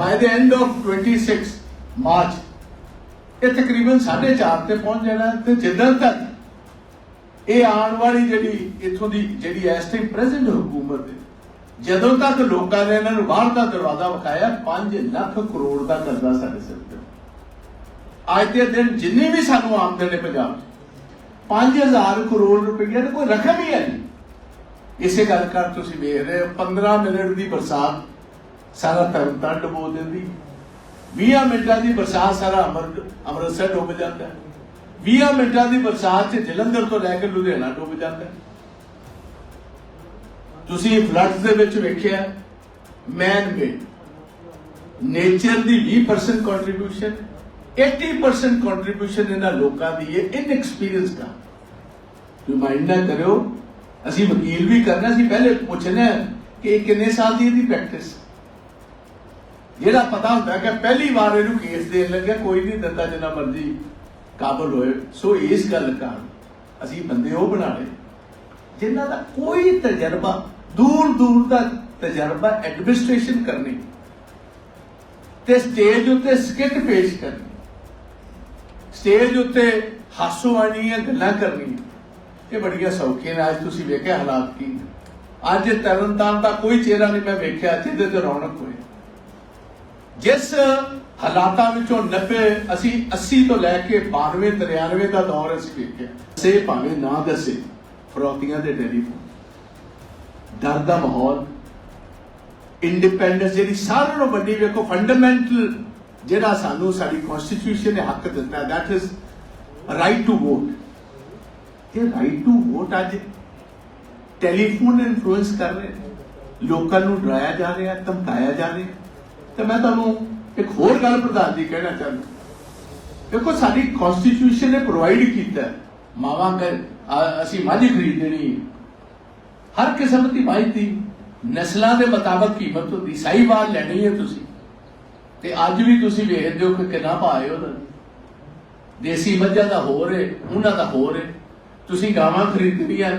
by the end of 26 March ਇਹ ਤਕਰੀਬਨ 4.5 ਤੇ ਪਹੁੰਚ ਜਾਣਾ ਤੇ ਜਿੱਦਣ ਤੱਕ ਇਹ ਆਉਣ ਵਾਲੀ ਜਿਹੜੀ ਇੱਥੋਂ ਦੀ ਜਿਹੜੀ ਇਸ ਟਾਈਮ ਪ੍ਰੈਜ਼ੈਂਟ ਹਕੂਮਤ ਹੈ, ਜਦੋਂ ਤੱਕ ਲੋਕਾਂ ਨੇ ਇਹਨਾਂ ਨੂੰ ਬਾਹਰ ਦਾ ਦਰਵਾਜ਼ਾ ਵਿਖਾਇਆ 5 ਲੱਖ ਕਰੋੜ ਦਾ ਕਰਜ਼ਾ ਸਾਡੇ ਸਿਰ ਤੇ। ਅੱਜ ਦੇ ਦਿਨ ਜਿੰਨੀ ਵੀ ਸਾਨੂੰ ਆਮਦਨ ਹੈ ਪੰਜਾਬ 'ਚ 5000 ਕਰੋੜ ਰੁਪਈਆ ਦਾ ਕੋਈ ਰਕਮ ਹੀ ਹੈ ਨਹੀਂ। ਇਸੇ ਗੱਲ ਕਰ ਤੁਸੀਂ ਵੇਖ ਰਹੇ ਹੋ 15 ਮਿੰਟ ਦੀ ਬਰਸਾਤ ਸਾਰਾ ਤਰਨਤਾਰਨ ਡੁਬੋ ਦਿੰਦੀ। 20 ਮਿੰਟਾਂ ਦੀ ਬਰਸਾਤ ਸਾਰਾ ਅੰਮ੍ਰਿਤ ਅੰਮ੍ਰਿਤਸਰ ਡੁੱਬ ਜਾਂਦਾ। ਹੈ 20 ਮਿੰਟਾਂ ਦੀ ਬਰਸਾਤ 'ਚ ਜਲੰਧਰ ਤੋਂ ਲੈ ਕੇ ਲੁਧਿਆਣਾ ਡੁੱਬ ਜਾਂਦਾ। ਤੁਸੀਂ ਫਲੱਡਸ ਦੇ ਵਿੱਚ ਵੇਖਿਆ ਮੈਨ ਮੇਡ ਨੇਚਰ ਦੀ 20% ਕੰਟਰੀਬਿਊਸ਼ਨ 80% ਕੰਟਰੀਬਿਊਸ਼ਨ ਇਹਨਾਂ ਲੋਕਾਂ ਦੀ ਹੈ ਇਨਐਕਸਪੀਰੀਅੰਸ ਦਾ ਰਿਮਾਈਂਡ ਨਾ ਕਰਿਓ। ਅਸੀਂ ਵਕੀਲ ਵੀ ਕਰਨਾ ਸੀ, ਪਹਿਲੇ ਪੁੱਛਣਾ ਹੈ ਕਿ ਇਹ ਕਿੰਨੇ ਸਾਲ ਦੀ ਇਹਦੀ ਪ੍ਰੈਕਟਿਸ ਜਿਹੜਾ ਪਤਾ ਹੁੰਦਾ ਕਿ ਪਹਿਲੀ ਵਾਰ ਇਹਨੂੰ ਕੇਸ ਦੇਣ ਲੱਗਿਆ ਕੋਈ ਨਹੀਂ ਦਿੰਦਾ ਜਿੰਨਾ ਮਰਜ਼ੀ ਕਾਬਲ ਹੋਏ। ਸੋ ਇਸ ਗੱਲ ਕਾਰਨ ਅਸੀਂ ਬੰਦੇ ਉਹ ਬਣਾ ਲਏ, ਜਿਨ੍ਹਾਂ ਦਾ ਕੋਈ ਤਜਰਬਾ ਦੂਰ ਦੂਰ ਦਾ ਤਜਰਬਾ ਐਡਮਿਨਿਸਟ੍ਰੇਸ਼ਨ ਕਰਨੀ, ਤੇ ਸਟੇਜ ਉੱਤੇ ਸਕਿੱਟ ਪੇਸ਼ ਕਰਨੀ ਸਟੇਜ ਉੱਤੇ ਹਾਸੋ ਆਣੀਆਂ ਗੱਲਾਂ ਕਰਨੀਆਂ, ਇਹ ਬੜੀਆਂ ਸੌਖੀਆਂ ਨੇ। ਅੱਜ ਤੁਸੀਂ ਵੇਖਿਆ ਹਾਲਾਤ ਕੀ ਨੇ। ਅੱਜ ਤਰਨਤਾਰਨ ਦਾ ਕੋਈ ਚਿਹਰਾ ਨਹੀਂ ਮੈਂ ਵੇਖਿਆ, ਜਿਹਦੇ ਤੇ ਰੌਣਕ ਹੋਏ। ਜਿਸ ਹਾਲਾਤਾਂ ਵਿੱਚੋਂ 90 ਅਸੀਂ 80 ਤੋਂ ਲੈ ਕੇ 92 93 ਦਾ ਦੌਰ ਅਸੀਂ ਵੇਖਿਆ। ਸੇ ਭਾਵੇਂ ਨਾ ਦੱਸੇ, ਫਰੋਤੀਆਂ ਦੇ ਟੈਲੀਫੋਨ ਡਰ ਦਾ ਮਾਹੌਲ ਇੰਡੀਪੈਂਡੈਂਸ ਜਿਹੜੀ ਸਾਰਿਆਂ ਨੂੰ ਵੱਡੀ ਵੇਖੋ ਫੰਡਾਮੈਂਟਲ ਜਿਹੜਾ ਸਾਨੂੰ ਸਾਡੀ ਕਨਸਟੀਟਿਊਸ਼ਨ ਨੇ ਹੱਕ ਦਿੱਤਾ that is right to vote ਇਹ ਰਾਈਟ ਟੂ ਵੋਟ ਅੱਜ ਟੈਲੀਫੋਨ ਇਨਫਲੂਐਂਸ ਕਰ ਰਹੇ ਲੋਕਾਂ ਨੂੰ ਡਰਾਇਆ ਜਾ ਰਿਹਾ, ਧਮਕਾਇਆ ਜਾ ਰਿਹਾ ਤੇ ਮੈਂ ਤੁਹਾਨੂੰ ਇੱਕ ਹੋਰ ਗੱਲ ਪ੍ਰਧਾਨ ਜੀ ਕਹਿਣਾ ਚਾਹੁੰਦਾ। ਦੇਖੋ ਸਾਡੀ ਕਨਸਟੀਟਿਊਸ਼ਨ ਨੇ ਪ੍ਰੋਵਾਈਡ ਕੀਤਾ ਹੈ, ਮਾਵਾਂ ਕਰ ਅਸੀਂ ਮਾਝੀ ਖਰੀਦਣੀ ਹਰ ਕਿਸਮ ਦੀ ਮੱਝ ਦੀ ਨਸਲਾਂ ਦੇ ਮੁਤਾਬਕ ਕੀਮਤ ਹੁੰਦੀ। ਸਹੀ ਸਾਈਵਾਲ ਲੈਣੀ ਹੈ ਤੁਸੀਂ। ਤੇ ਅੱਜ ਵੀ ਤੁਸੀਂ ਵੇਖਦੇ ਹੋ ਕਿ ਕਿੰਨਾ ਭਾਅ ਹੈ ਉਹਦਾ। ਦੇਸੀ ਮੱਝਾਂ ਦਾ ਹੋਰ ਹੈ ਉਹਨਾਂ ਦਾ ਹੋਰ ਹੈ। ਤੁਸੀਂ ਗਾਵਾਂ ਖਰੀਦਣੀਆਂ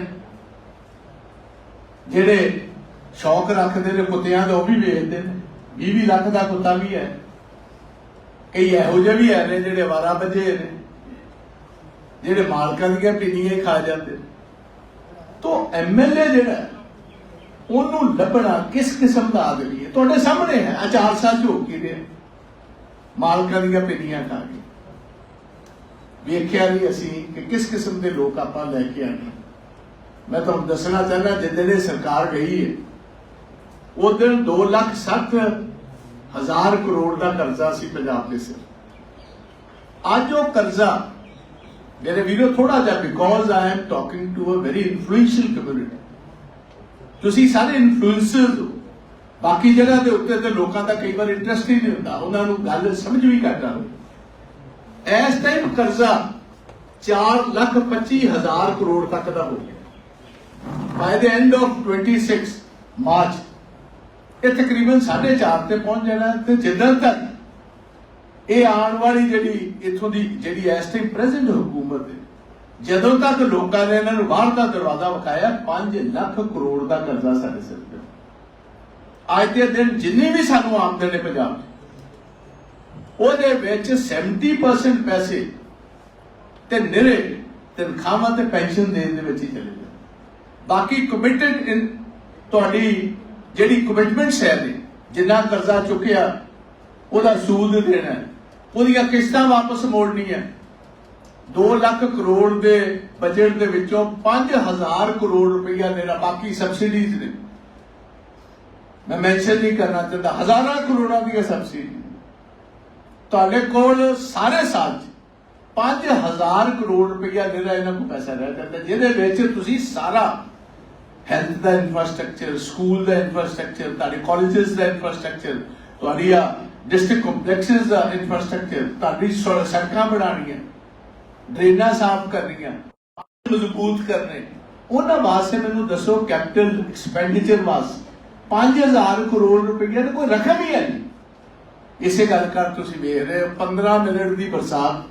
ਜਿਹੜੇ ਸ਼ੌਕ ਰੱਖਦੇ ਨੇ ਕੁੱਤਿਆਂ ਦਾ ਉਹ ਵੀ ਵੇਚਦੇ ਨੇ। 20 ਲੱਖ ਦਾ ਕੁੱਤਾ ਵੀ ਹੈ। ਕਈ ਇਹੋ ਜਿਹੇ ਵੀ ਹੈ ਨੇ ਜਿਹੜੇ ਵਾਰਾ ਬੱਜੇ ਨੇ, ਜਿਹੜੇ ਮਾਲਕਾਂ ਦੀਆਂ ਪਿੰਨੀਆਂ ਖਾ ਜਾਂਦੇ। ਨੇ ਐਮਐਲਏ ਜਿਹੜਾ, ਉਹਨੂੰ ਲੱਭਣਾ ਕਿਸ ਕਿਸਮ ਦਾ ਆਦਮੀ ਹੈ? ਤੁਹਾਡੇ ਸਾਹਮਣੇ ਹੈ ਆਚਾਰ ਸਾਲ ਜੋ ਕੀ ਰਿਹਾ ਮਾਲਕਾਂ ਦੀਆਂ ਪਿੰਨੀਆਂ ਖਾ ਕੇ। ਵੇਖਿਆ ਵੀ ਅਸੀਂ ਕਿ ਕਿਸ ਕਿਸਮ ਦੇ ਲੋਕ ਆਪਾਂ ਲੈ ਕੇ ਆਏ ਮੈਂ ਤੁਹਾਨੂੰ ਦੱਸਣਾ ਚਾਹੁੰਦਾ ਜਿੱਦਣ ਇਹ ਸਰਕਾਰ ਗਈ ਹੈ ਉਹ ਦਿਨ 2 ਲੱਖ 60 ਹਜ਼ਾਰ ਕਰੋੜ ਦਾ ਕਰਜ਼ਾ ਸੀ ਪੰਜਾਬ ਦੇ ਸਿਰ। ਅੱਜ ਉਹ ਕਰਜ਼ਾ, ਮੇਰੇ ਵੀਰੋ ਥੋੜਾ ਜਿਹਾ because I am talking to a very influential community ਤੁਸੀਂ ਸਾਰੇ ਇਨਫਲੂਐਂਸਰਸ ਹੋ। ਬਾਕੀ ਜਗ੍ਹਾ ਦੇ ਉੱਤੇ ਤੇ ਲੋਕਾਂ ਦਾ ਕਈ ਵਾਰ ਇੰਟਰਸਟ ਹੀ ਨਹੀਂ ਹੁੰਦਾ। ਉਹਨਾਂ ਨੂੰ ਗੱਲ ਸਮਝ ਵੀ ਘੱਟ ਆਉਂਦੀ। ਇਸ ਟਾਈਮ ਕਰਜ਼ਾ 4 ਲੱਖ 25 ਹਜ਼ਾਰ ਕਰੋੜ ਤੱਕ ਦਾ ਹੋ ਗਿਆ। By the end of 26 March ਇਹ ਤਕਰੀਬਨ 4.5 ਤੇ ਪਹੁੰਚ ਜਾਣਾ ਹੈ ਤੇ ਜਿੱਦਣ ਤੱਕ ਇਹ ਆਉਣ ਵਾਲੀ ਜਿਹੜੀ ਇੱਥੋਂ ਦੀ ਜਿਹੜੀ ਇਸ ਟਾਈਮ ਪ੍ਰੈਜ਼ੈਂਟ ਹਕੂਮਤ ਹੈ, ਜਦੋਂ ਤੱਕ ਲੋਕਾਂ ਨੇ ਇਹਨਾਂ ਨੂੰ ਬਾਹਰ ਦਾ ਦਰਵਾਜ਼ਾ ਵਿਖਾਇਆ 5 ਲੱਖ ਕਰੋੜ ਦਾ ਕਰਜ਼ਾ ਸਾਡੇ ਸਿਰ ਤੇ। ਅੱਜ ਦੇ ਦਿਨ ਜਿੰਨੀ ਵੀ ਸਾਨੂੰ ਆਮਦਨ ਹੈ ਪੰਜਾਬ 'ਚ ਉਹਦੇ ਵਿੱਚ 70% ਪੈਸੇ ਤੇ ਨਿਰੇ ਤਨਖਾਹਾਂ ਤੇ ਪੈਨਸ਼ਨ ਦੇਣ ਦੇ ਵਿੱਚ ਹੀ ਚਲੇ ਜਾਂਦੇ ਬਾਕੀ ਕਮਿਟਡ ਤੁਹਾਡੀ ਜਿਹੜੀ ਕਮਿਟਮੈਂਟਸ ਹੈ ਨੇ ਜਿੰਨਾ ਕਰਜ਼ਾ ਚੁੱਕਿਆ, ਉਹਦਾ ਸੂਦ ਦੇਣਾ, ਉਹਦੀਆਂ ਕਿਸ਼ਤਾਂ ਵਾਪਸ ਮੋੜਨੀਆਂ। 2 ਲੱਖ ਕਰੋੜ ਦੇ ਬਜਟ ਦੇ ਵਿੱਚੋਂ 5000 ਕਰੋੜ ਰੁਪਈਆ ਦੇਣਾ ਬਾਕੀ ਸਬਸਿਡੀਜ਼ ਨੇ। ਮੈਂ ਮੈਂਸ਼ਨ ਨਹੀਂ ਕਰਨਾ ਚਾਹੁੰਦਾ, ਹਜ਼ਾਰਾਂ ਕਰੋੜਾਂ ਦੀਆਂ ਸਬਸਿਡੀ ਤੁਹਾਡੇ ਕੋਲ ਸਾਰੇ ਸਾਲ 'ਚ 5000 ਕਰੋੜ ਰੁਪਈਆ ਜਿਹੜਾ ਇਹਨਾਂ ਕੋਲ ਪੈਸਾ ਰਹਿ ਜਾਂਦਾ, ਜਿਹਦੇ ਵਿੱਚ ਤੁਸੀਂ ਸਾਰਾ ਹੈਲਥ ਦਾ ਇਨਫਰਾਸਟ੍ਰਕਚਰ ਸਕੂਲ ਦਾ ਇਨਫਰਾਸਟ੍ਰਕਚਰ ਤੁਹਾਡੇ ਕਾਲਜਸ ਦਾ ਇਨਫਰਾਸਟ੍ਰਕਚਰ ਤੁਹਾਡੀ ਡਿਸਟ੍ਰਿਕਟ ਕੰਪਲੈਕਸਸ ਦਾ ਇਨਫਰਾਸਟ੍ਰਕਚਰ ਤੁਹਾਡੀ ਸੜਕਾਂ ਬਣਾਉਣੀਆਂ, ਡਰੇਨਾਂ ਸਾਫ਼ ਕਰਨੀਆਂ, ਮਜ਼ਬੂਤ ਕਰਨੇ। ਉਹਨਾਂ ਵਾਸਤੇ ਮੈਨੂੰ ਦੱਸੋ ਕੈਪੀਟਲ ਐਕਸਪੈਂਡੀਚਰ ਵਾਸਤੇ 5000 ਕਰੋੜ ਰੁਪਈਆ ਦਾ ਕੋਈ ਰਕਮ ਹੀ ਹੈ ਨਹੀਂ। ਇਸੇ ਗੱਲ ਕਰ ਤੁਸੀਂ ਵੇਖ ਰਹੇ ਹੋ 15 ਮਿੰਟ ਦੀ ਬਰਸਾਤ,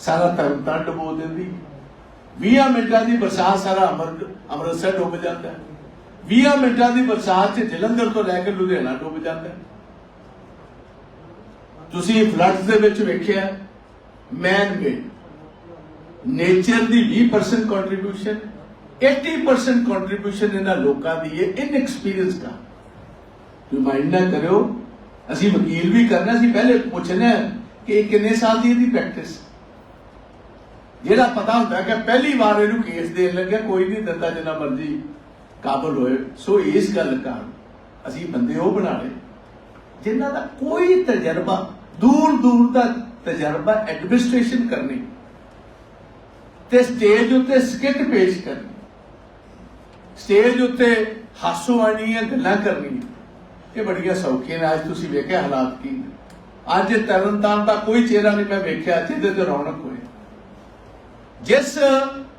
ਸਾਰਾ ਤਰਨਤਾਰਨ ਡੁਬੋ ਦਿੰਦੀ। 20 ਮਿੰਟਾਂ ਦੀ ਬਰਸਾਤ ਸਾਰਾ ਅੰਮ੍ਰਿਤ ਅੰਮ੍ਰਿਤਸਰ ਡੁੱਬ ਜਾਂਦਾ ਹੈ। 20 ਮਿੰਟਾਂ ਦੀ ਬਰਸਾਤ 'ਚ ਜਲੰਧਰ ਤੋਂ ਲੈ ਕੇ ਲੁਧਿਆਣਾ ਡੁੱਬ ਜਾਂਦਾ ਹੈ। ਤੁਸੀਂ ਫਲੱਡਸ ਦੇ ਵਿੱਚ ਵੇਖਿਆ ਮੈਨ ਮੇਡ ਨੇਚਰ ਦੀ 20% ਕੰਟਰੀਬਿਊਸ਼ਨ 80% ਕੰਟਰੀਬਿਊਸ਼ਨ ਇਹਨਾਂ ਲੋਕਾਂ ਦੀ ਹੈ ਇਨਐਕਸਪੀਰੀਅੰਸ ਦਾ ਰਿਮਾਈਂਡ ਨਾ ਕਰਿਓ, ਅਸੀਂ ਵਕੀਲ ਵੀ ਕਰਨਾ ਸੀ ਪਹਿਲੇ ਪੁੱਛਣਾ ਹੈ ਕਿ ਇਹ ਕਿੰਨੇ ਸਾਲ ਦੀ ਇਹਦੀ ਪ੍ਰੈਕਟਿਸ ਜਿਹੜਾ ਪਤਾ ਹੁੰਦਾ ਕਿ ਪਹਿਲੀ ਵਾਰ ਇਹਨੂੰ ਕੇਸ ਦੇਣ ਲੱਗਿਆ ਕੋਈ ਨਹੀਂ ਦਿੰਦਾ ਜਿੰਨਾ ਮਰਜ਼ੀ ਕਾਬਲ ਹੋਏ। ਸੋ ਇਸ ਗੱਲ ਕਾਰਨ ਅਸੀਂ ਬੰਦੇ ਉਹ ਬਣਾ ਲਏ, ਜਿਨ੍ਹਾਂ ਦਾ ਕੋਈ ਤਜਰਬਾ ਦੂਰ ਦੂਰ ਦਾ ਤਜਰਬਾ ਐਡਮਿਨਿਸਟ੍ਰੇਸ਼ਨ ਕਰਨੀ, ਤੇ ਸਟੇਜ ਉੱਤੇ ਸਕਿੱਟ ਪੇਸ਼ ਕਰਨੀ ਸਟੇਜ ਉੱਤੇ ਹਾਸੋ ਵਾਲੀਆਂ ਗੱਲਾਂ ਕਰਨੀਆਂ, ਇਹ ਬੜੀਆਂ ਸੌਖੀਆਂ ਨੇ। ਅੱਜ ਤੁਸੀਂ ਵੇਖਿਆ ਹਾਲਾਤ ਕੀ ਨੇ। ਅੱਜ ਤਰਨਤਾਰਨ ਦਾ ਕੋਈ ਚਿਹਰਾ ਨਹੀਂ ਮੈਂ ਵੇਖਿਆ, ਜਿਹਦੇ ਤੇ ਰੌਣਕ ਹੋਏ। ਜਿਸ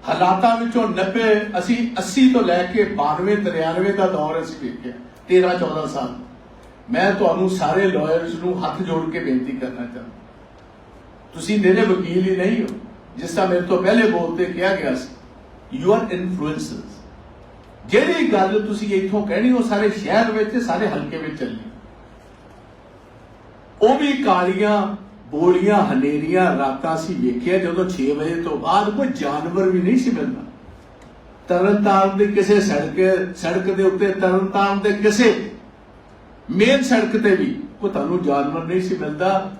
ਹਾਲਾਤਾਂ ਵਿੱਚੋਂ 90 ਅਸੀਂ 80 ਤੋਂ ਲੈ ਕੇ 92 93 ਦਾ ਦੌਰ ਅਸੀਂ ਵੇਖਿਆ 13 14 ਸਾਲ। ਮੈਂ ਤੁਹਾਨੂੰ ਸਾਰੇ ਲਾਇਰਸ ਨੂੰ ਹੱਥ ਜੋੜ ਕੇ ਬੇਨਤੀ ਕਰਨਾ ਚਾਹੁੰਦਾ। ਤੁਸੀਂ ਮੇਰੇ ਵਕੀਲ ਹੀ ਨਹੀਂ ਹੋ, ਜਿਸ ਤਰ੍ਹਾਂ ਮੇਰੇ ਤੋਂ ਪਹਿਲੇ ਬੋਲ ਤੇ ਕਿਹਾ ਗਿਆ ਸੀ ਯੂ ਆਰ ਇਨਫਲੂਐਂਸਰਸ ਜਿਹੜੀ ਗੱਲ ਤੁਸੀਂ ਇੱਥੋਂ ਕਹਿਣੀ, ਉਹ ਸਾਰੇ ਸ਼ਹਿਰ ਵਿੱਚ, ਸਾਰੇ ਹਲਕੇ ਵਿੱਚ ਚੱਲਣੀ ਉਹ ਵੀ ਕਾਲੀਆਂ ਬੋਲੀਆਂ, ਹਨੇਰੀਆਂ, ਰਾਤਾਂ ਸੀ ਵੇਖਿਆ, ਜਦੋਂ 6 ਵਜੇ ਤੋਂ ਬਾਅਦ ਕੋਈ ਜਾਨਵਰ ਵੀ ਨਹੀਂ ਸੀ ਮਿਲਦਾ। ਤਰਨਤਾਰਨ ਦੇ ਕਿਸੇ ਸੜਕ ਸੜਕ ਦੇ ਉੱਤੇ, ਤਰਨਤਾਰਨ ਦੇ ਕਿਸੇ ਮੇਨ ਸੜਕ ਤੇ ਵੀ ਕੋਈ ਤੁਹਾਨੂੰ ਜਾਨਵਰ ਨਹੀਂ ਸੀ ਮਿਲਦਾ।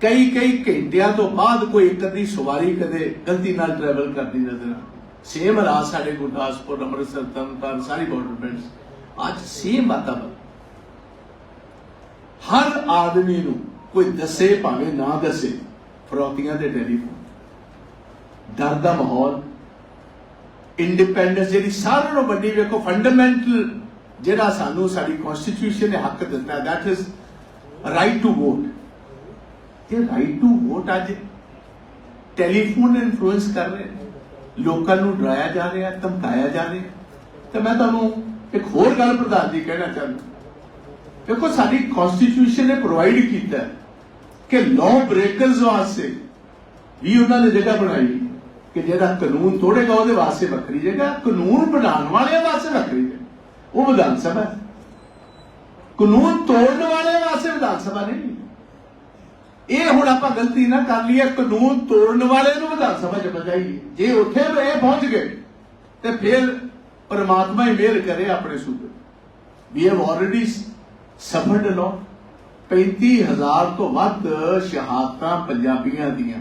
ਕਈ ਕਈ ਘੰਟਿਆਂ ਤੋਂ ਬਾਅਦ ਕੋਈ ਇੱਕ ਅੱਧੀ ਸਵਾਰੀ ਕਦੇ ਗਲਤੀ ਨਾਲ ਟਰੈਵਲ ਕਰਦੀ ਨਜ਼ਰ ਆ ਸੇਮ ਰਾਤ ਸਾਡੇ ਗੁਰਦਾਸਪੁਰ, ਅੰਮ੍ਰਿਤਸਰ, ਤਰਨਤਾਰਨ, ਸਾਰੀ ਬਾਰਡਰ ਬੈਲਟਸ ਅੱਜ ਸੇਮ ਵਾਤਾਵਰਨ। ਹਰ ਆਦਮੀ ਨੂੰ ਕੋਈ ਦੱਸੇ ਭਾਵੇਂ ਨਾ ਦੱਸੇ, ਫਰੋਤੀਆਂ ਦੇ ਟੈਲੀਫੋਨ ਡਰ ਦਾ ਮਾਹੌਲ ਇੰਡੀਪੈਂਡੈਂਸ ਜਿਹੜੀ ਸਾਰਿਆਂ ਨੂੰ ਵੱਡੀ ਵੇਖੋ ਫੰਡਾਮੈਂਟਲ ਜਿਹੜਾ ਸਾਨੂੰ ਸਾਡੀ ਕਨਸਟੀਟਿਊਸ਼ਨ ਨੇ ਹੱਕ ਦਿੱਤਾ that is right to vote ਇਹ ਰਾਈਟ ਟੂ ਵੋਟ ਅੱਜ ਟੈਲੀਫੋਨ ਇਨਫਲੂਐਂਸ ਕਰ ਰਹੇ ਲੋਕਾਂ ਨੂੰ ਡਰਾਇਆ ਜਾ ਰਿਹਾ, ਧਮਕਾਇਆ ਜਾ ਰਿਹਾ ਤੇ ਮੈਂ ਤੁਹਾਨੂੰ ਇੱਕ ਹੋਰ ਗੱਲ ਪ੍ਰਧਾਨ ਜੀ ਕਹਿਣਾ ਚਾਹੁੰਦਾ। ਦੇਖੋ, ਸਾਡੀ ਕਨਸਟੀਟਿਊਸ਼ਨ ਨੇ ਪ੍ਰੋਵਾਈਡ ਕੀਤਾ। ਹੈ ਕਿ ਲਾਅ ਬ੍ਰੇਕਰਸ ਵਾਸਤੇ ਵੀ ਉਹਨਾਂ ਨੇ ਜਗ੍ਹਾ ਬਣਾਈ ਕਿ ਜਿਹੜਾ ਕਾਨੂੰਨ ਤੋੜੇਗਾ ਉਹਦੇ ਵਾਸਤੇ ਵੱਖਰੀ ਜਗ੍ਹਾ, ਕਾਨੂੰਨ ਬਣਾਉਣ ਵਾਲਿਆਂ ਵਾਸਤੇ ਵੱਖਰੀ ਜਗ੍ਹਾ। ਉਹ ਵਿਧਾਨ ਸਭਾ ਕਾਨੂੰਨ ਤੋੜਨ ਵਾਲਿਆਂ ਵਾਸਤੇ ਵਿਧਾਨ ਸਭਾ ਨਹੀਂ। ਇਹ ਹੁਣ ਆਪਾਂ ਗਲਤੀ ਨਾ ਕਰ ਲਈਏ, ਕਾਨੂੰਨ ਤੋੜਨ ਵਾਲੇ ਨੂੰ ਵਿਧਾਨ ਸਭਾ ਚ ਬਚਾਈਏ ਜੇ ਉੱਥੇ ਇਹ ਪਹੁੰਚ ਗਏ, ਤੇ ਫਿਰ ਪਰਮਾਤਮਾ ਹੀ ਮਿਹਰ ਕਰੇ ਆਪਣੇ ਸੂਬੇ। ਵੀ ਹੈਵ ਆਲਰੇਡੀ ਸਫਰਡ ਲੋ 35000 ਤੋਂ ਵੱਧ ਸ਼ਹਾਦਤਾਂ ਪੰਜਾਬੀਆਂ ਦੀਆਂ।